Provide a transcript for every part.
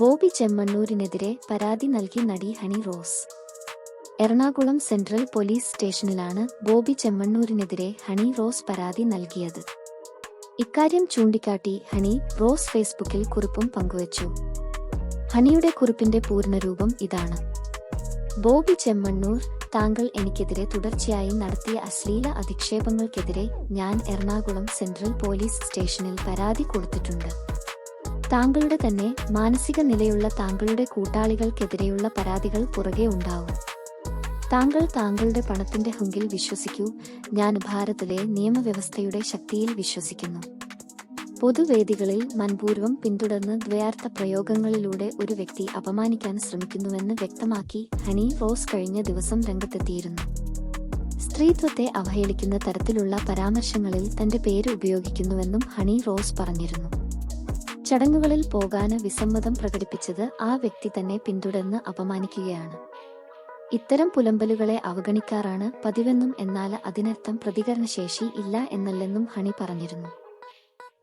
ബോബി ചെമ്മണ്ണൂരിനെതിരെ പരാതി നൽകി നടി Honey Rose. Ernakulam central police സ്റ്റേഷനിലാണ് ബോബി ചെമ്മണ്ണൂരിനെതിരെ ഹണി റോസ് പരാതി നൽകിയത്. ഇക്കാര്യം ചൂണ്ടിക്കാട്ടി ഹണി റോസ് ഫേസ്ബുക്കിൽ കുറിപ്പും പങ്കുവച്ചു. ഹണിയുടെ കുറിപ്പിന്റെ പൂർണരൂപം ഇതാണ്. ബോബി ചെമ്മണ്ണൂർ താങ്കൾ എനിക്കെതിരെ തുടർച്ചയായി നടത്തിയ അശ്ലീല അധിക്ഷേപങ്ങൾക്കെതിരെ ഞാൻ എറണാകുളം സെൻട്രൽ പോലീസ് സ്റ്റേഷനിൽ പരാതി കൊടുത്തിട്ടുണ്ട്. താങ്കളുടെ തന്നെ മാനസിക നിലയുള്ള താങ്കളുടെ കൂട്ടാളികൾക്കെതിരെയുള്ള പരാതികൾ പുറകെ ഉണ്ടാവും. താങ്കൾ താങ്കളുടെ പണത്തിന്റെ ഹുങ്കിൽ വിശ്വസിക്കൂ. ഞാൻ ഭാരതിലെ നിയമവ്യവസ്ഥയുടെ ശക്തിയിൽ വിശ്വസിക്കുന്നു. പൊതുവേദികളിൽ മനപൂർവം പിന്തുടർന്ന് ദ്വയാർത്ഥ പ്രയോഗങ്ങളിലൂടെ ഒരു വ്യക്തി അപമാനിക്കാൻ ശ്രമിക്കുന്നുവെന്ന് വ്യക്തമാക്കി ഹണി റോസ് കഴിഞ്ഞ ദിവസം രംഗത്തെത്തിയിരുന്നു. സ്ത്രീത്വത്തെ അവഹേളിക്കുന്ന തരത്തിലുള്ള പരാമർശങ്ങളിൽ തന്റെ പേര് ഉപയോഗിക്കുന്നുവെന്നും ഹണി റോസ് പറഞ്ഞിരുന്നു. ചടങ്ങുകളിൽ പോകാന് വിസമ്മതം പ്രകടിപ്പിച്ചത് ആ വ്യക്തി തന്നെ പിന്തുടർന്ന് അപമാനിക്കുകയാണ്. ഇത്തരം പുലമ്പലുകളെ അവഗണിക്കാറാണ് പതിവെന്നും എന്നാൽ അതിനർത്ഥം പ്രതികരണശേഷി ഇല്ല എന്നല്ലെന്നും ഹണി പറഞ്ഞിരുന്നു.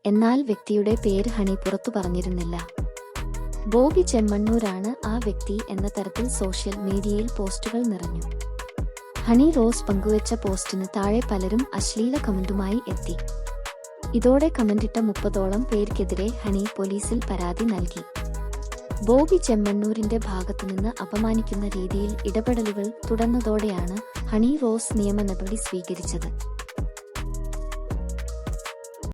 എന്നാൽ വ്യക്തിയുടെ പേര് ഹണി പുറത്തു പറഞ്ഞിരുന്നില്ല. ബോബി ചെമ്മണ്ണൂരാണ് ആ വ്യക്തി എന്ന തരത്തിൽ സോഷ്യൽ മീഡിയയിൽ പോസ്റ്റുകൾ നിറഞ്ഞു. ഹണി റോസ് പങ്കുവച്ച പോസ്റ്റിന് താഴെ പലരും അശ്ലീല കമന്റുമായി എത്തി. ഇതോടെ കമന്റിട്ട മുപ്പതോളം പേർക്കെതിരെ ഹണി പോലീസിൽ പരാതി നൽകി. ബോബി ചെമ്മണ്ണൂരിന്റെ ഭാഗത്തുനിന്ന് അപമാനിക്കുന്ന രീതിയിൽ ഇടപെടലുകൾ തുടർന്നതോടെയാണ് ഹണി റോസ് നിയമ നടപടി സ്വീകരിച്ചത്.